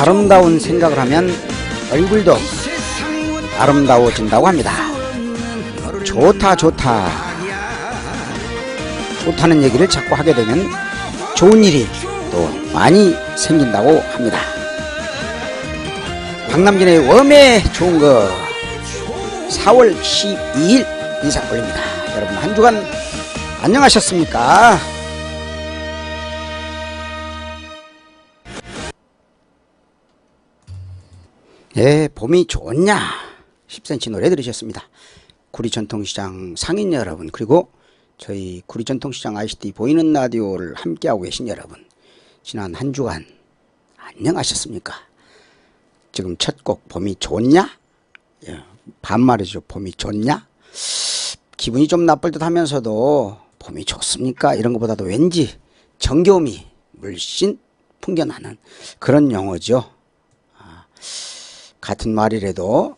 아름다운 생각을 하면 얼굴도 아름다워진다고 합니다. 좋다 좋다 좋다는 얘기를 자꾸 하게 되면 좋은 일이 또 많이 생긴다고 합니다. 박남진의 웜에 좋은 거 4월 12일 인사 올립니다. 여러분 한 주간 안녕하셨습니까? 예, 봄이 좋냐? 10cm 노래 들으셨습니다. 구리전통시장 상인 여러분, 그리고 저희 구리전통시장 ICT 보이는 라디오를 함께하고 계신 여러분, 지난 한 주간 안녕하셨습니까? 지금 첫 곡 봄이 좋냐? 예, 반말이죠. 봄이 좋냐? 기분이 좀 나쁠 듯 하면서도 봄이 좋습니까? 이런 것보다도 왠지 정겨움이 물씬 풍겨나는 그런 용어죠. 아, 같은 말이라도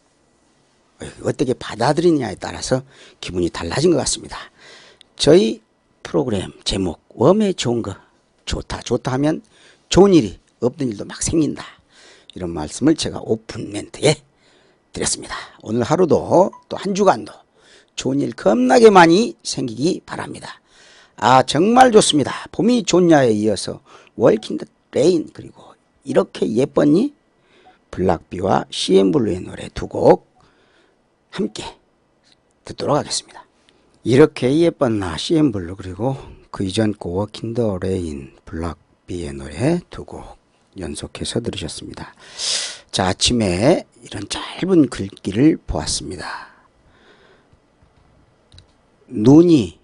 어떻게 받아들이냐에 따라서 기분이 달라진 것 같습니다. 저희 프로그램 제목 웜에 좋은 거 좋다 좋다 하면 좋은 일이 없던 일도 막 생긴다 이런 말씀을 제가 오픈 멘트에 드렸습니다. 오늘 하루도 또 한 주간도 좋은 일 겁나게 많이 생기기 바랍니다. 아 정말 좋습니다. 봄이 좋냐에 이어서 월킹 더 레인 그리고 이렇게 예뻤니? 블락비와 CN블루의 노래 두 곡 함께 듣도록 하겠습니다. 이렇게 예뻤나 CN블루 그리고 그 이전 고 워킹 더 레인 블락비의 노래 두 곡 연속해서 들으셨습니다. 자 아침에 이런 짧은 글귀를 보았습니다. 눈이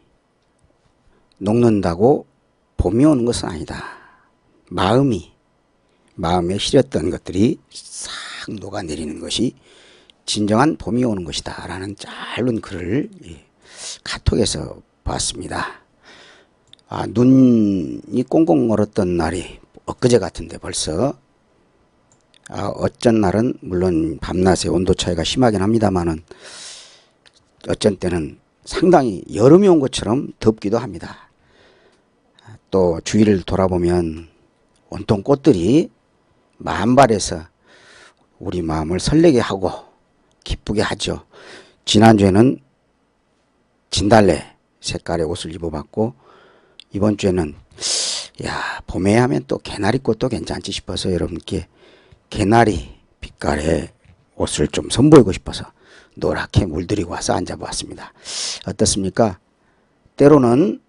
녹는다고 봄이 오는 것은 아니다. 마음이 마음에 시렸던 것들이 싹 녹아내리는 것이 진정한 봄이 오는 것이다. 라는 짧은 글을 카톡에서 봤습니다. 아, 눈이 꽁꽁 얼었던 날이 엊그제 같은데 벌써 아, 어쩐 날은 물론 밤낮의 온도 차이가 심하긴 합니다만은 어쩐 때는 상당히 여름이 온 것처럼 덥기도 합니다. 또 주위를 돌아보면 온통 꽃들이 만발해서 우리 마음을 설레게 하고 기쁘게 하죠. 지난주에는 진달래 색깔의 옷을 입어봤고 이번 주에는 야 봄에 하면 또 개나리꽃도 괜찮지 싶어서 여러분께 개나리 빛깔의 옷을 좀 선보이고 싶어서 노랗게 물들이고 와서 앉아보았습니다. 어떻습니까? 때로는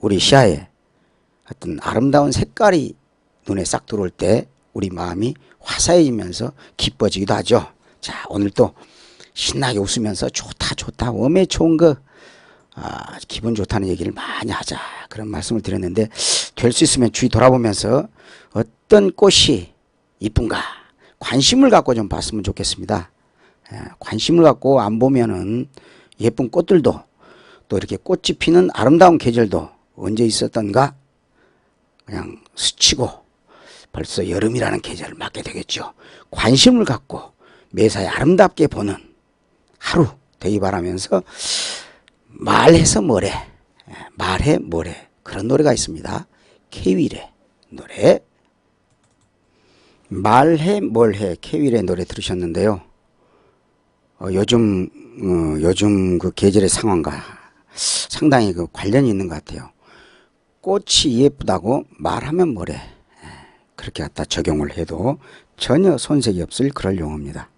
우리 시야에 어떤 아름다운 색깔이 눈에 싹 들어올 때 우리 마음이 화사해지면서 기뻐지기도 하죠. 자, 오늘 또 신나게 웃으면서 좋다, 좋다, 웜에 좋은 거, 아, 기분 좋다는 얘기를 많이 하자. 그런 말씀을 드렸는데, 될 수 있으면 주위 돌아보면서 어떤 꽃이 이쁜가, 관심을 갖고 좀 봤으면 좋겠습니다. 예, 관심을 갖고 안 보면은 예쁜 꽃들도 또 이렇게 꽃이 피는 아름다운 계절도 언제 있었던가 그냥 스치고 벌써 여름이라는 계절을 맞게 되겠죠. 관심을 갖고 매사에 아름답게 보는 하루 되기 바라면서 말해서 뭐래 예, 말해 뭐래 그런 노래가 있습니다. 케윌의 노래 말해 뭘해 케윌의 노래 들으셨는데요. 어, 요즘 어, 요즘 그 계절의 상황과 상당히 그 관련이 있는 것 같아요. 꽃이 예쁘다고 말하면 뭐래 예, 그렇게 갖다 적용을 해도 전혀 손색이 없을 그럴 용어입니다.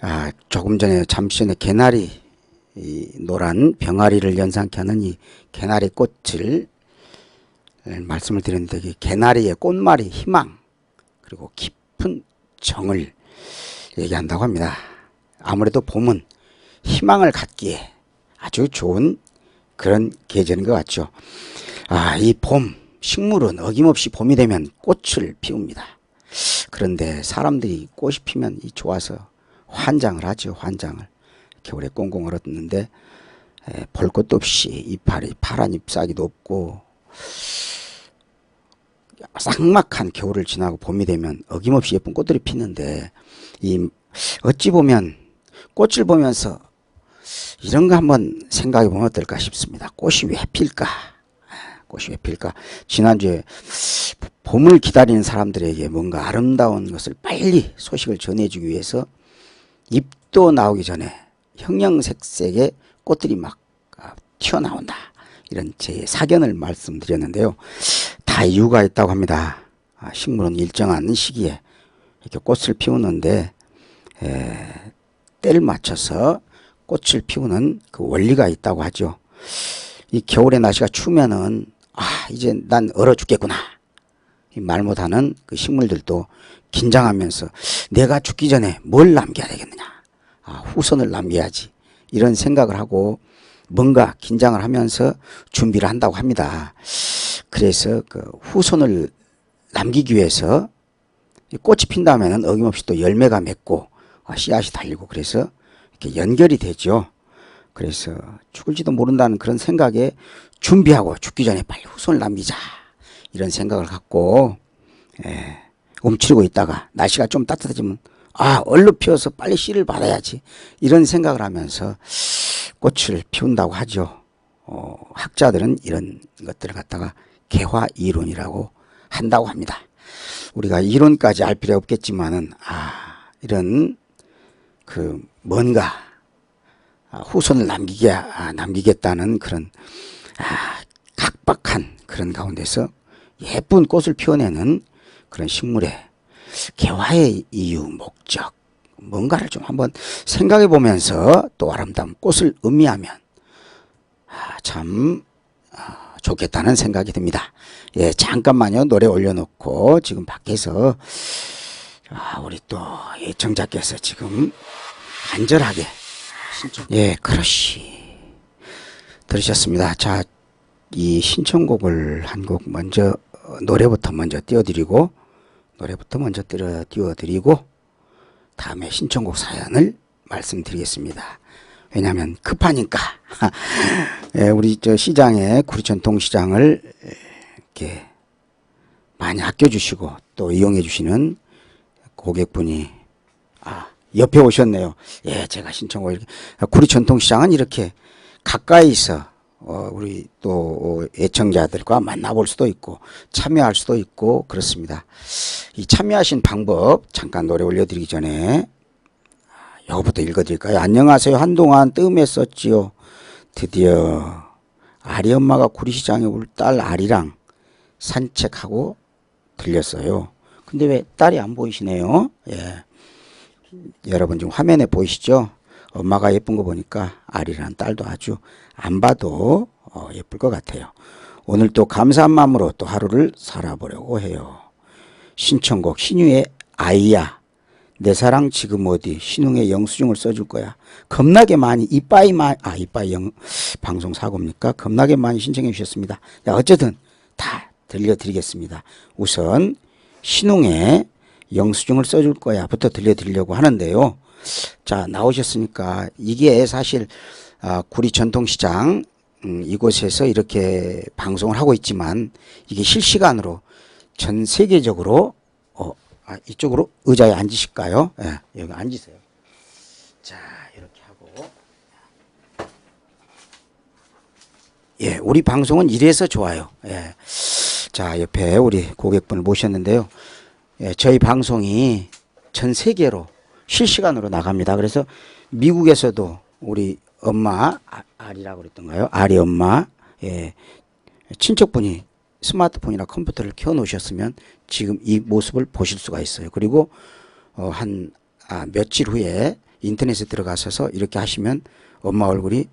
아, 조금 전에 잠시 전에 개나리 이 노란 병아리를 연상케 하는 이 개나리 꽃을 말씀을 드렸는데 이 개나리의 꽃말이 희망 그리고 깊은 정을 얘기한다고 합니다. 아무래도 봄은 희망을 갖기에 아주 좋은 그런 계절인 것 같죠. 아, 이 봄, 식물은 어김없이 봄이 되면 꽃을 피웁니다. 그런데 사람들이 꽃이 피면 이 좋아서 환장을 하죠, 환장을. 겨울에 꽁꽁 얼었는데, 에, 볼 것도 없이 이파리, 파란 잎사귀도 없고, 쌍막한 겨울을 지나고 봄이 되면 어김없이 예쁜 꽃들이 피는데, 이, 어찌 보면 꽃을 보면서 이런 거 한번 생각해 보면 어떨까 싶습니다. 꽃이 왜 필까? 꽃이 왜 필까? 지난주에 봄을 기다리는 사람들에게 뭔가 아름다운 것을 빨리 소식을 전해주기 위해서 잎도 나오기 전에 형형색색의 꽃들이 막 아, 튀어나온다. 이런 제 사견을 말씀드렸는데요. 다 이유가 있다고 합니다. 아, 식물은 일정한 시기에 이렇게 꽃을 피우는데 에, 때를 맞춰서 꽃을 피우는 그 원리가 있다고 하죠. 이 겨울에 날씨가 추우면은 아 이제 난 얼어 죽겠구나 이말 못하는 그 식물들도 긴장하면서 내가 죽기 전에 뭘 남겨야 되겠느냐 아 후손을 남겨야지 이런 생각을 하고 뭔가 긴장을 하면서 준비를 한다고 합니다. 그래서 그 후손을 남기기 위해서 이 꽃이 핀 다음에는 어김없이 또 열매가 맺고 아, 씨앗이 달리고 그래서 이렇게 연결이 되죠. 그래서 죽을지도 모른다는 그런 생각에 준비하고 죽기 전에 빨리 후손을 남기자 이런 생각을 갖고 예, 움츠리고 있다가 날씨가 좀 따뜻해지면 아 얼른 피워서 빨리 씨를 받아야지 이런 생각을 하면서 꽃을 피운다고 하죠. 어, 학자들은 이런 것들을 갖다가 개화 이론이라고 한다고 합니다. 우리가 이론까지 알 필요 없겠지만은 아 이런 그 뭔가 아, 후손을 남기게 아, 남기겠다는 그런 아, 각박한 그런 가운데서 예쁜 꽃을 피워내는 그런 식물의 개화의 이유 목적 뭔가를 좀 한번 생각해 보면서 또 아름다운 꽃을 의미하면 아, 참 아, 좋겠다는 생각이 듭니다. 예, 잠깐만요. 노래 올려놓고 지금 밖에서 아, 우리 또 예청자께서 지금 간절하게 예, 그렇시 들으셨습니다. 자, 이 신청곡을 한 곡 먼저 어, 노래부터 먼저 띄워드리고 노래부터 먼저 띄워 띄워드리고 다음에 신청곡 사연을 말씀드리겠습니다. 왜냐하면 급하니까 예, 우리 저 시장에 구리천 동시장을 이렇게 많이 아껴주시고 또 이용해 주시는 고객분이 아 옆에 오셨네요. 예, 제가 신청곡 이렇게 구리 전통시장은 이렇게 가까이서 어, 우리 또 애청자들과 만나볼 수도 있고 참여할 수도 있고 그렇습니다. 이 참여하신 방법 잠깐 노래 올려드리기 전에 이거부터 읽어드릴까요? 안녕하세요. 한동안 뜸했었지요. 드디어 아리 엄마가 구리시장에 올 딸 아리랑 산책하고 들렸어요. 근데 왜 딸이 안 보이시네요? 예. 여러분 지금 화면에 보이시죠? 엄마가 예쁜 거 보니까 아리라는 딸도 아주 안 봐도 어, 예쁠 것 같아요. 오늘 또 감사한 마음으로 또 하루를 살아보려고 해요. 신청곡 신유의 아이야 내 사랑 지금 어디 신웅의 영수증을 써줄 거야. 겁나게 많이 이빠이 많아 이빠이 영 방송 사고입니까? 겁나게 많이 신청해 주셨습니다. 야, 어쨌든 다 들려드리겠습니다. 우선 신웅의 영수증을 써줄 거야부터 들려드리려고 하는데요. 자 나오셨으니까 이게 사실 아, 구리 전통시장 음, 이곳에서 이렇게 방송을 하고 있지만 이게 실시간으로 전 세계적으로 어, 아, 이쪽으로 의자에 앉으실까요? 예, 여기 앉으세요. 자 이렇게 하고 예, 우리 방송은 이래서 좋아요. 예. 자 옆에 우리 고객분을 모셨는데요. 예, 저희 방송이 전 세계로 실시간으로 나갑니다. 그래서 미국에서도 우리 엄마 아, 아리라고 그랬던가요? 아리 엄마 예, 친척분이 스마트폰이나 컴퓨터를 켜 놓으셨으면 지금 이 모습을 보실 수가 있어요. 그리고 어, 한 아, 며칠 후에 인터넷에 들어가셔서 이렇게 하시면 엄마 얼굴이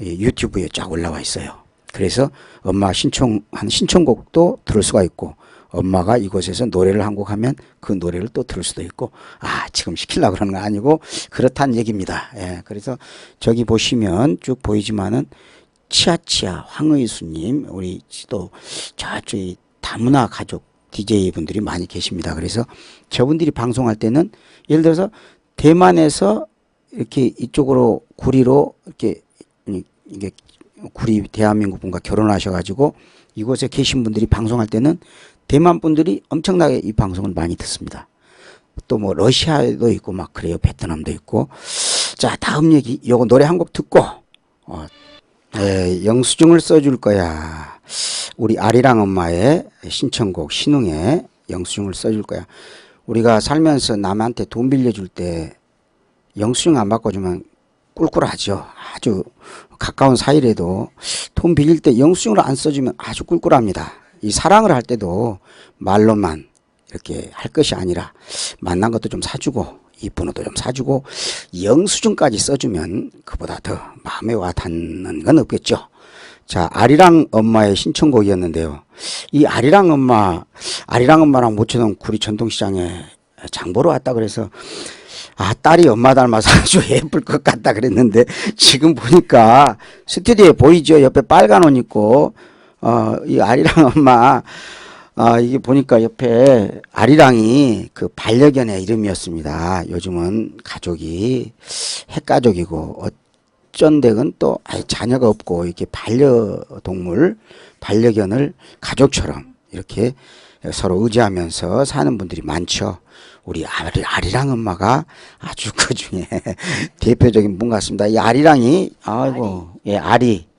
예, 유튜브에 쫙 올라와 있어요. 그래서 엄마 신청한 신청곡도 들을 수가 있고 엄마가 이곳에서 노래를 한 곡 하면 그 노래를 또 들을 수도 있고 아 지금 시키려고 그러는 거 아니고 그렇다는 얘기입니다. 예, 그래서 저기 보시면 쭉 보이지만은 치아치아 황의수님 우리 또 저쪽이 다문화 가족 DJ 분들이 많이 계십니다. 그래서 저분들이 방송할 때는 예를 들어서 대만에서 이렇게 이쪽으로 구리로 이렇게 이게 구리 대한민국 분과 결혼하셔가지고 이곳에 계신 분들이 방송할 때는 대만 분들이 엄청나게 이 방송을 많이 듣습니다. 또 뭐 러시아도 있고 막 그래요. 베트남도 있고. 자 다음 얘기 요거 노래 한 곡 듣고 어, 에, 영수증을 써줄 거야. 우리 아리랑 엄마의 신청곡 신웅의 영수증을 써줄 거야. 우리가 살면서 남한테 돈 빌려줄 때 영수증 안 바꿔주면 꿀꿀하죠. 아주 가까운 사이라도 돈 빌릴 때 영수증을 안 써주면 아주 꿀꿀합니다. 이 사랑을 할 때도 말로만 이렇게 할 것이 아니라 만난 것도 좀 사주고 이쁜 옷도 좀 사주고 영수증까지 써주면 그보다 더 마음에 와 닿는 건 없겠죠. 자, 아리랑 엄마의 신청곡이었는데요. 이 아리랑 엄마, 아리랑 엄마랑 모처럼 구리 전통시장에 장보러 왔다 그래서 아, 딸이 엄마 닮아서 아주 예쁠 것 같다 그랬는데 지금 보니까 스튜디오에 보이죠? 옆에 빨간 옷 입고 어, 이 아리랑 엄마 아, 이게 보니까 옆에 아리랑이 그 반려견의 이름이었습니다. 요즘은 가족이 핵가족이고 어쩐데건 또 아예 자녀가 없고 이렇게 반려동물, 반려견을 가족처럼 이렇게 서로 의지하면서 사는 분들이 많죠. 우리 아리, 아리랑 엄마가 아주 그 중에 대표적인 분 같습니다. 이 아리랑이, 아이고, 예, 아리.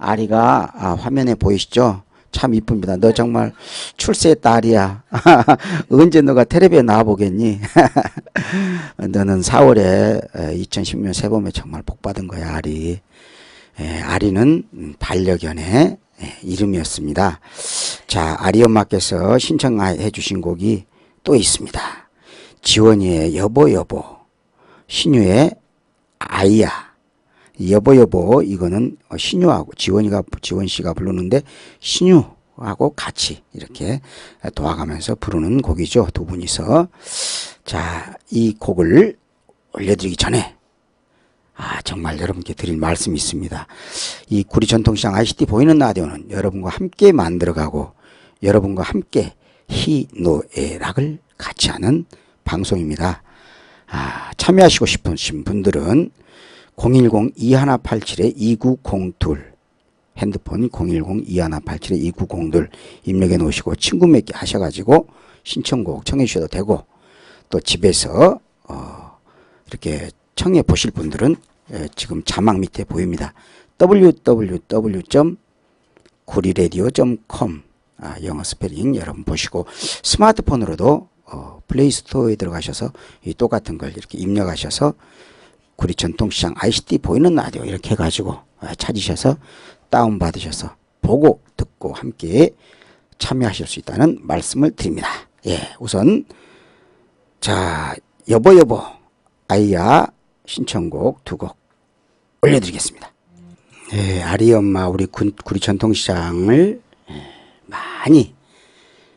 아리가 아, 화면에 보이시죠? 참 이쁩니다. 너 정말 출세의 딸이야. 언제 너가 텔레비에 나와보겠니? 너는 4월에 2016년 새봄에 정말 복 받은 거야, 아리. 에, 아리는 반려견의 에, 이름이었습니다. 자, 아리 엄마께서 신청해 주신 곡이 또 있습니다. 지원이의 여보 여보, 신유의 아이야. 여보 여보 이거는 신유하고 지원이가 지원 씨가 부르는데 신유 하고 같이 이렇게 도와가면서 부르는 곡이죠. 두 분이서 자, 이 곡을 올려드리기 전에 아, 정말 여러분께 드릴 말씀이 있습니다. 이 구리 전통시장 ICT 보이는 라디오는 여러분과 함께 만들어가고 여러분과 함께 희노애락을 같이 하는 방송입니다. 아, 참여하시고 싶으신 분들은 010-2187-2902 핸드폰 010-2187-2902 입력해 놓으시고 친구 맺기 하셔가지고 신청곡 청해 주셔도 되고 또 집에서 어, 이렇게 청해 보실 분들은 예, 지금 자막 밑에 보입니다. www.구리라디오.com 아, 영어 스페링 여러분 보시고 스마트폰으로도 어, 플레이 스토어에 들어가셔서 이 똑같은 걸 이렇게 입력하셔서 구리 전통시장 ICT 보이는 라디오 이렇게 해가지고 어, 찾으셔서 다운 받으셔서 보고 듣고 함께 참여하실 수 있다는 말씀을 드립니다. 예, 우선 자 여보 여보 아이야 신청곡 두 곡 올려드리겠습니다. 예, 아리 엄마 우리 군, 구리 전통시장을 예, 많이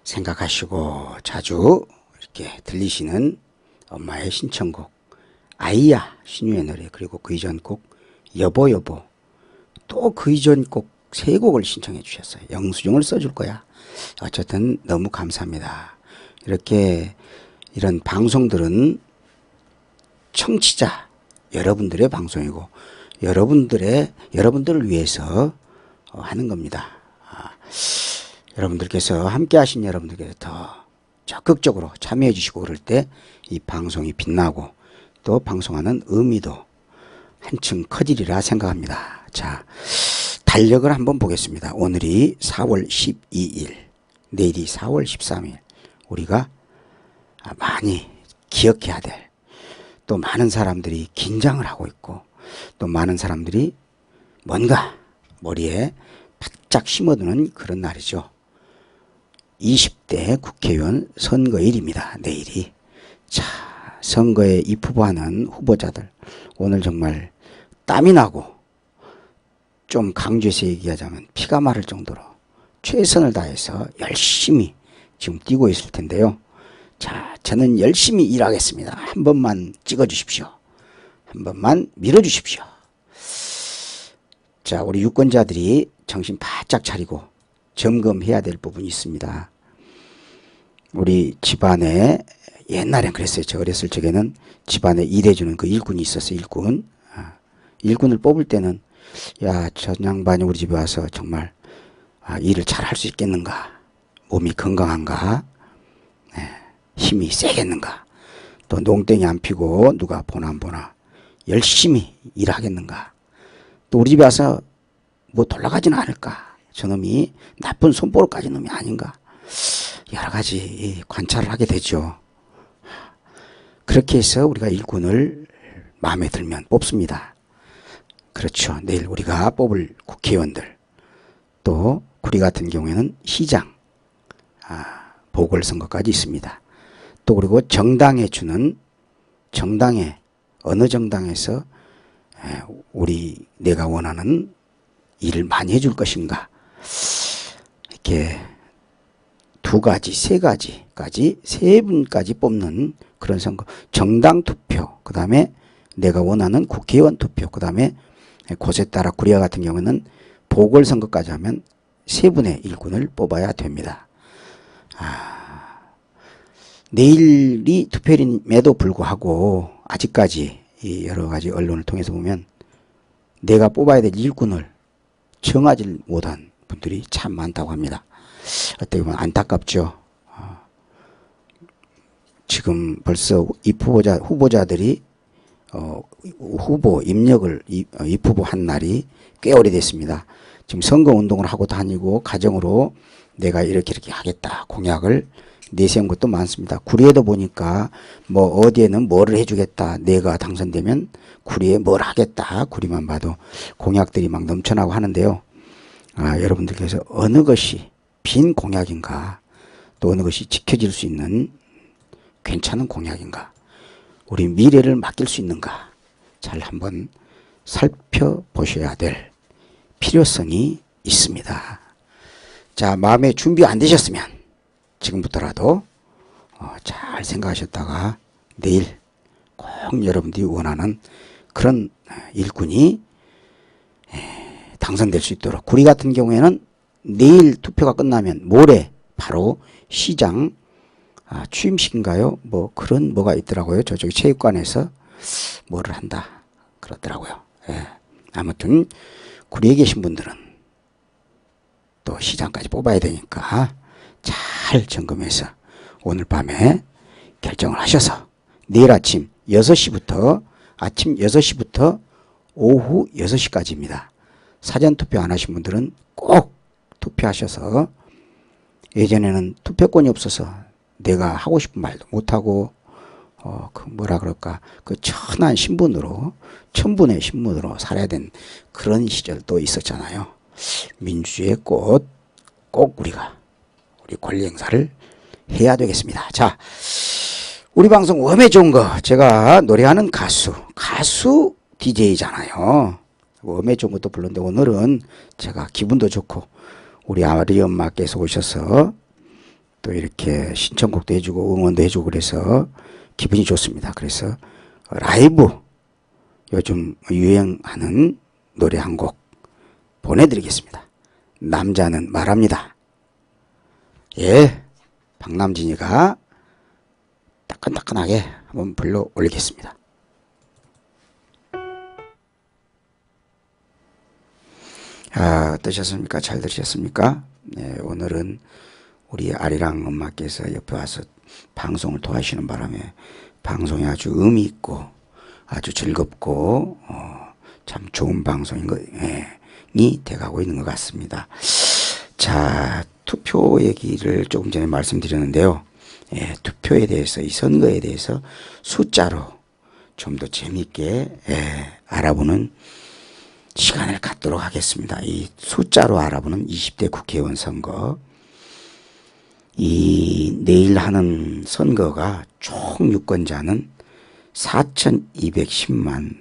생각하시고 자주 이렇게 들리시는 엄마의 신청곡 아이야 신유의 노래 그리고 그 이전 곡 여보 여보 또 그 이전 곡 세 곡을 신청해 주셨어요. 영수증을 써줄 거야. 어쨌든 너무 감사합니다. 이렇게 이런 방송들은 청취자 여러분들의 방송이고 여러분들의 여러분들을 위해서 어, 하는 겁니다. 아, 여러분들께서 함께 하신 여러분들께서 더 적극적으로 참여해 주시고 그럴 때 이 방송이 빛나고 또 방송하는 의미도 한층 커지리라 생각합니다. 자, 달력을 한번 보겠습니다. 오늘이 4월 12일, 내일이 4월 13일. 우리가 많이 기억해야 될, 또 많은 사람들이 긴장을 하고 있고, 또 많은 사람들이 뭔가 머리에 바짝 심어두는 그런 날이죠. 20대 국회의원 선거일입니다. 내일이. 자, 선거에 입후보하는 후보자들. 오늘 정말 땀이 나고 좀 강조해서 얘기하자면 피가 마를 정도로 최선을 다해서 열심히 지금 뛰고 있을 텐데요. 자, 저는 열심히 일하겠습니다. 한 번만 찍어 주십시오. 한 번만 밀어 주십시오. 자, 우리 유권자들이 정신 바짝 차리고 점검해야 될 부분이 있습니다. 우리 집안에 옛날엔 그랬어요. 저 어렸을 적에는 집안에 일해주는 그 일꾼이 있었어요. 일꾼. 아, 일꾼을 뽑을 때는 야, 저 양반이 우리 집에 와서 정말 아, 일을 잘 할 수 있겠는가? 몸이 건강한가? 네, 힘이 세겠는가? 또 농땡이 안 피고 누가 보나 안 보나? 열심히 일하겠는가? 또 우리 집에 와서 뭐 돌아가지는 않을까? 저놈이 나쁜 손보로 까진 놈이 아닌가? 여러 가지 관찰을 하게 되죠. 그렇게 해서 우리가 일꾼을 마음에 들면 뽑습니다. 그렇죠. 내일 우리가 뽑을 국회의원들 또 구리 같은 경우에는 시장 아, 보궐선거까지 있습니다. 또 그리고 정당에 주는 정당에 어느 정당에서 에, 우리 내가 원하는 일을 많이 해줄 것인가 이렇게 두 가지, 세 가지까지 세 분까지 뽑는 그런 선거. 정당 투표, 그 다음에 내가 원하는 국회의원 투표, 그 다음에 곳에 따라 구리아 같은 경우는 보궐선거까지 하면 세 분의 일꾼을 뽑아야 됩니다. 아, 내일이 투표일임에도 불구하고 아직까지 이 여러 가지 언론을 통해서 보면 내가 뽑아야 될 일꾼을 정하지 못한 분들이 참 많다고 합니다. 어떻게 보면 안타깝죠. 어, 지금 벌써 입 후보자 후보자들이 어, 후보 입력을 입, 어, 입 후보 한 날이 꽤 오래됐습니다. 지금 선거 운동을 하고 다니고 가정으로 내가 이렇게 이렇게 하겠다 공약을 내세운 것도 많습니다. 구리에도 보니까 뭐 어디에는 뭐를 해주겠다. 내가 당선되면 구리에 뭘 하겠다. 구리만 봐도 공약들이 막 넘쳐나고 하는데요. 아, 여러분들께서 어느 것이 빈 공약인가 또 어느 것이 지켜질 수 있는 괜찮은 공약인가? 우리 미래를 맡길 수 있는가? 잘 한번 살펴보셔야 될 필요성이 있습니다. 자, 마음에 준비 안 되셨으면 지금부터라도 어, 잘 생각하셨다가 내일 꼭 여러분들이 원하는 그런 일꾼이 당선될 수 있도록. 구리 같은 경우에는 내일 투표가 끝나면 모레 바로 시장 아, 취임식인가요? 뭐 그런 뭐가 있더라고요. 저쪽에 체육관에서 뭐를 한다 그러더라고요. 예. 아무튼 구리에 계신 분들은 또 시장까지 뽑아야 되니까 잘 점검해서 오늘 밤에 결정을 하셔서 내일 아침 6시부터 아침 6시부터 오후 6시까지입니다. 사전 투표 안 하신 분들은 꼭 투표하셔서 예전에는 투표권이 없어서 내가 하고 싶은 말도 못하고 어, 그 뭐라 그럴까 그 천한 신분으로 천분의 신분으로 살아야 된 그런 시절도 있었잖아요. 민주주의의 꽃 꼭 우리가 우리 권리 행사를 해야 되겠습니다. 자, 우리 방송 웜에 좋은 거 제가 노래하는 가수 가수 DJ잖아요. 웜에 좋은 것도 불렀는데 오늘은 제가 기분도 좋고 우리 아리 엄마께서 오셔서 또 이렇게 신청곡도 해주고 응원도 해주고 그래서 기분이 좋습니다. 그래서 라이브 요즘 유행하는 노래 한 곡 보내드리겠습니다. 남자는 말합니다. 예, 박남진이가 따끈따끈하게 한번 불러 올리겠습니다. 아, 어떠셨습니까? 잘 들으셨습니까? 네, 오늘은 우리 아리랑 엄마께서 옆에 와서 방송을 도와주시는 바람에 방송이 아주 의미 있고 아주 즐겁고 어, 참 좋은 방송인 것, 예, 이 돼가고 있는 것 같습니다. 자, 투표 얘기를 조금 전에 말씀드렸는데요. 예, 투표에 대해서, 이 선거에 대해서 숫자로 좀 더 재미있게 예, 알아보는 시간을 갖도록 하겠습니다. 이 숫자로 알아보는 20대 국회의원 선거. 이 내일 하는 선거가 총 유권자는 4,210만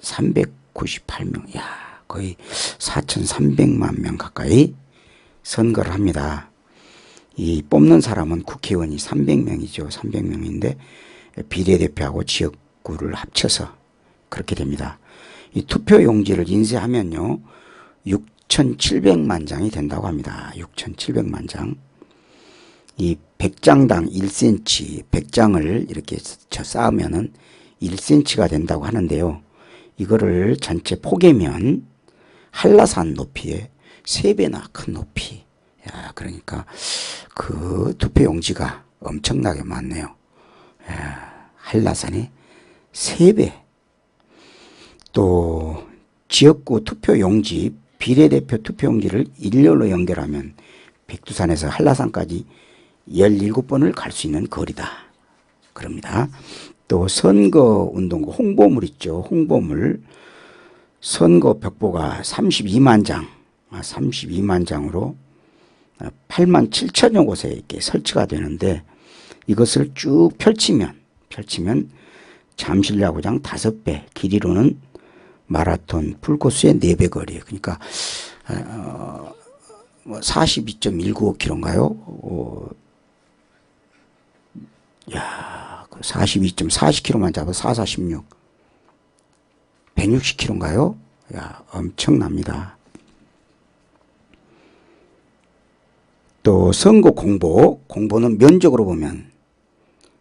398명. 야, 거의 4,300만 명 가까이 선거를 합니다. 이 뽑는 사람은 국회의원이 300명이죠. 300명인데 비례대표하고 지역구를 합쳐서 그렇게 됩니다. 이 투표 용지를 인쇄하면요. 6,700만 장이 된다고 합니다. 6,700만 장. 이 100장당 1cm, 100장을 이렇게 쳐 쌓으면은 1cm가 된다고 하는데요. 이거를 전체 포개면 한라산 높이에 3배나 큰 높이. 야, 그러니까 그 투표 용지가 엄청나게 많네요. 야, 한라산이 3배. 또 지역구 투표 용지 비례대표 투표 용지를 일렬로 연결하면 백두산에서 한라산까지 17번을 갈 수 있는 거리다. 그럽니다. 또 선거 운동고 홍보물 있죠. 홍보물 선거 벽보가 32만 장, 아, 32만 장으로 8만 7천여 곳에 이렇게 설치가 되는데 이것을 쭉 펼치면 펼치면 잠실 야구장 5배 길이로는 마라톤 풀코스의 4배 거리 그러니까 어, 42.195km인가요? 어, 야, 42.40km만 잡아 446. 160km인가요? 야, 엄청납니다. 또 선거 공보, 공보는 면적으로 보면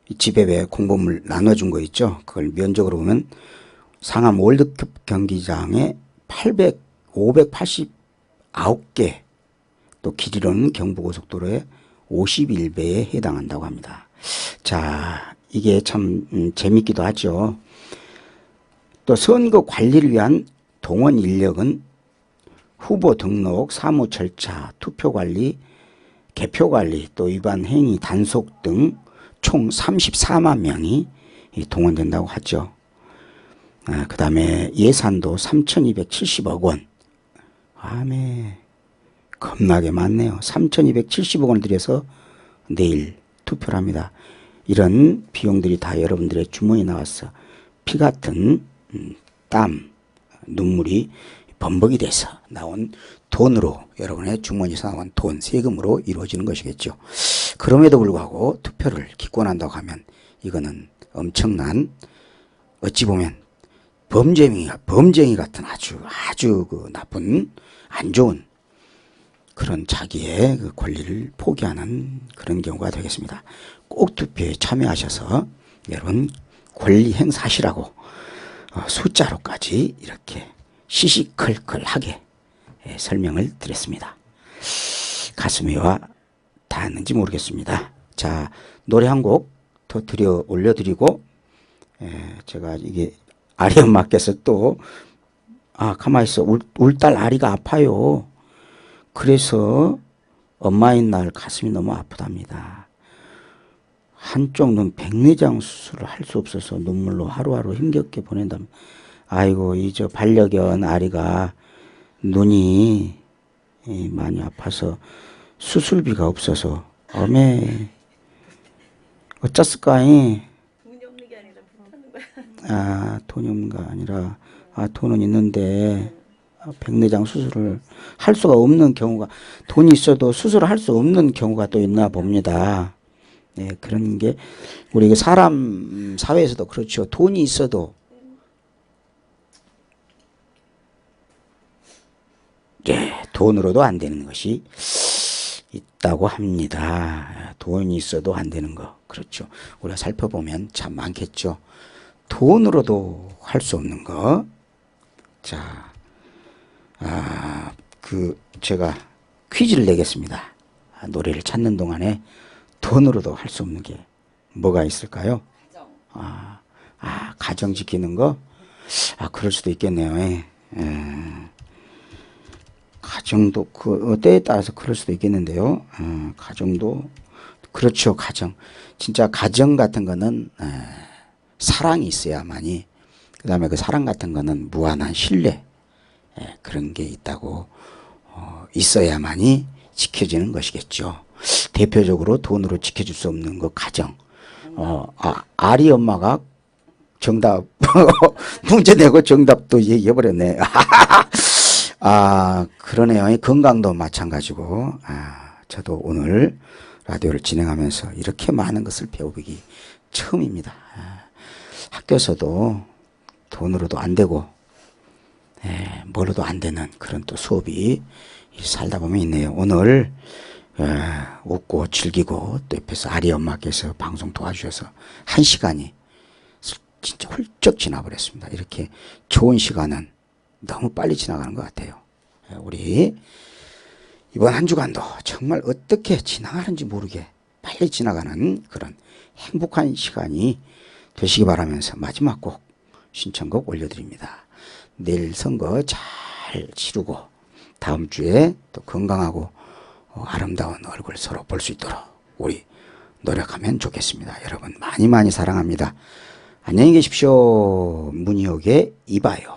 이 집에 왜 공보물 나눠준 거 있죠? 그걸 면적으로 보면 상암 월드컵 경기장에 800, 589개 또 길이로는 경부고속도로의 51배에 해당한다고 합니다. 자, 이게 참 음, 재밌기도 하죠. 또 선거 관리를 위한 동원 인력은 후보 등록, 사무 절차, 투표 관리, 개표 관리, 또 위반 행위 단속 등 총 34만 명이 동원된다고 하죠. 아, 그 다음에 예산도 3,270억 원. 아메, 겁나게 많네요. 3,270억 원을 들여서 내일 투표를 합니다. 이런 비용들이 다 여러분들의 주머니에 나와서 피 같은 음, 땀, 눈물이 범벅이 돼서 나온 돈으로 여러분의 주머니에서 나온 돈, 세금으로 이루어지는 것이겠죠. 그럼에도 불구하고 투표를 기권한다고 하면 이거는 엄청난 어찌 보면 범죄행위, 범죄행위 같은 아주 아주 그 나쁜 안 좋은 그런 자기의 그 권리를 포기하는 그런 경우가 되겠습니다. 꼭 투표에 참여하셔서 여러분 권리 행사하시라고 어, 숫자로까지 이렇게 시시컬컬하게 예, 설명을 드렸습니다. 가슴이 와 닿았는지 모르겠습니다. 자 노래 한 곡 더 드려 올려드리고 예, 제가 이게 아리 엄마께서 또 아 가만히 있어 울, 울딸 아리가 아파요. 그래서 엄마인 날 가슴이 너무 아프답니다. 한쪽 눈 백내장 수술을 할 수 없어서 눈물로 하루하루 힘겹게 보낸다면 아이고 이 저 반려견 아리가 눈이 많이 아파서 수술비가 없어서 어메 어쩌을까이 돈이 없는 게 아니라 못하는 거야. 아 돈이 없는 거 아니라 아 돈은 있는데 백내장 수술을 할 수가 없는 경우가 돈이 있어도 수술을 할 수 없는 경우가 또 있나 봅니다. 네, 그런 게 우리 그 사람 사회에서도 그렇죠. 돈이 있어도 예, 돈으로도 안 되는 것이 있다고 합니다. 돈이 있어도 안 되는 거. 그렇죠. 우리가 살펴보면 참 많겠죠. 돈으로도 할 수 없는 거. 자, 아, 그, 제가 퀴즈를 내겠습니다. 아, 노래를 찾는 동안에 돈으로도 할 수 없는 게 뭐가 있을까요? 아, 아, 가정 지키는 거? 아, 그럴 수도 있겠네요. 예. 예. 가정도, 그, 어, 때에 따라서 그럴 수도 있겠는데요. 어, 가정도, 그렇죠, 가정. 진짜 가정 같은 거는, 에, 사랑이 있어야만이, 그 다음에 그 사랑 같은 거는 무한한 신뢰, 예, 그런 게 있다고 어, 있어야만이 지켜지는 것이겠죠. 대표적으로 돈으로 지켜줄 수 없는 그 가정. 어, 아, 아리 엄마가 정답 문제 내고 정답도 얘기해 버렸네. 아 그러네요. 건강도 마찬가지고. 아 저도 오늘 라디오를 진행하면서 이렇게 많은 것을 배우기 처음입니다. 아, 학교에서도 돈으로도 안 되고 예, 뭘로도 안 되는 그런 또 수업이 살다 보면 있네요. 오늘 예, 웃고 즐기고 또 옆에서 아리 엄마께서 방송 도와주셔서 한 시간이 진짜 훌쩍 지나버렸습니다. 이렇게 좋은 시간은 너무 빨리 지나가는 것 같아요. 예, 우리 이번 한 주간도 정말 어떻게 지나가는지 모르게 빨리 지나가는 그런 행복한 시간이 되시기 바라면서 마지막 곡 신청곡 올려드립니다. 내일 선거 잘 치르고 다음 주에 또 건강하고 어, 아름다운 얼굴 서로 볼 수 있도록 우리 노력하면 좋겠습니다. 여러분 많이 많이 사랑합니다. 안녕히 계십시오. 문희옥의 이봐요.